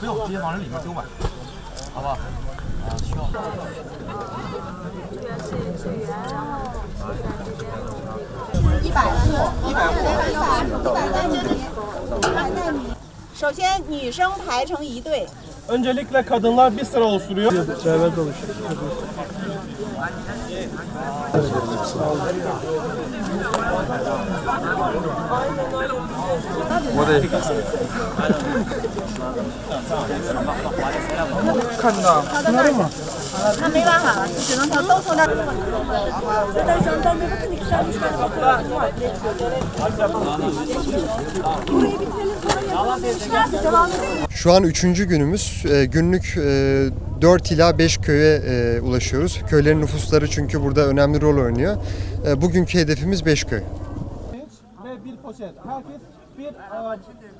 不用，直接往这里面丢吧，好不好？啊，需要。首先，女生排成一队，Öncelikle kadınlar bir sıra oluşturuyor. Beraber dolaşıyor. Şu an üçüncü günümüz. Ee, günlük e, 4 ila 5 köye e, ulaşıyoruz. Köylerin nüfusları çünkü burada önemli rol oynuyor. E, bugünkü hedefimiz 5 köy. Ve bir poşet. Herkes bir e,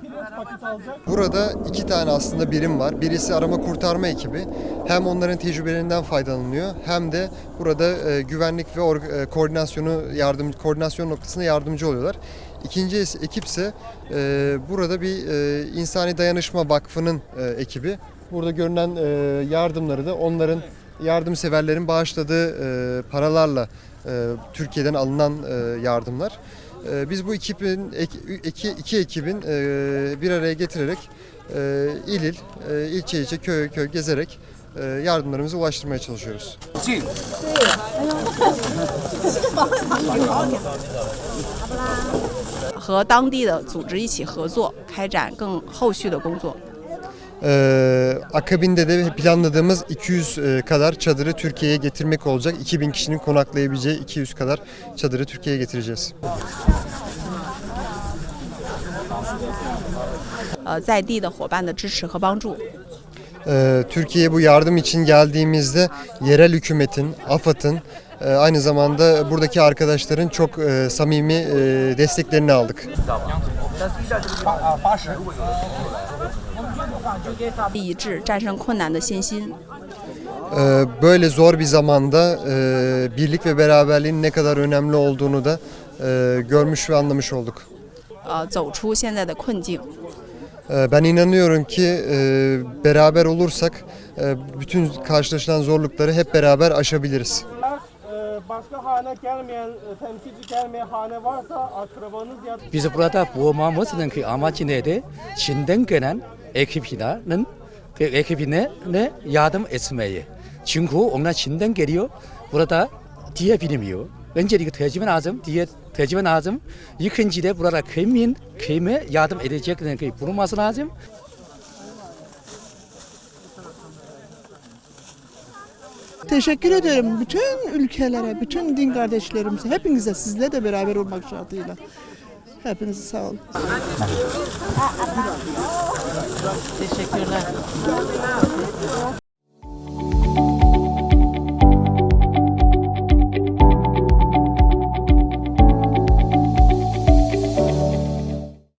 pirinç paketi alacak. Burada iki tane aslında birim var. Birisi arama kurtarma ekibi. Hem onların tecrübelerinden faydalanılıyor hem de burada e, güvenlik ve or- e, koordinasyonu yardım koordinasyon noktasında yardımcı oluyorlar. İkinci es- ekipse e, burada bir e, insani dayanışma vakfının e, ekibi. Burada görünen e, yardımları da onların yardımseverlerin bağışladığı e, paralarla e, Türkiye'den alınan e, yardımlar. E, Biz bu ekibin ek- iki, iki ekibin e, bir araya getirerek e, il il, e, ilçe ilçe, köy köy gezerek e, yardımlarımızı ulaştırmaya çalışıyoruz. 和当地的组织一起合作，开展更后续的工作。 E, akabinde de planladığımız 200 e, kadar çadırı Türkiye'ye getirmek olacak. 2000 kişinin konaklayabileceği 200 kadar çadırı Türkiye'ye getireceğiz. 呃，在地的伙伴的支持和帮助， E, Türkiye'ye bu yardım için geldiğimizde yerel hükümetin, AFAD'ın e, aynı zamanda buradaki arkadaşların çok e, samimi e, desteklerini aldık. 一致战胜困难的信心。 Ee, Böyle zor bir zamanda e, birlik ve beraberliğin ne kadar önemli olduğunu da e, görmüş ve anlamış olduk. 呃，走出现在的困境。 Ee, Ben inanıyorum ki e, beraber olursak e, bütün karşılaşılan zorlukları hep beraber aşabiliriz. Başka hane gelmeyen, e, temsilci gelmeyen hane varsa akrabanız ya Biz burada bulunmamızın ki amacı de Çin'den gelen ekibinin 그 ekibine ne yardım etmeyi. Çünkü onlar Çin'den geliyor. Burada diye bilmiyor. Öncelikle tercüman lazım, diye tercüman lazım. İkinci de burada kimin kime yardım ki bulunması lazım. Teşekkür ederim bütün ülkelere, bütün din kardeşlerimize, hepinize sizle de beraber olmak şartıyla. Hepinize sağ olun. Teşekkürler.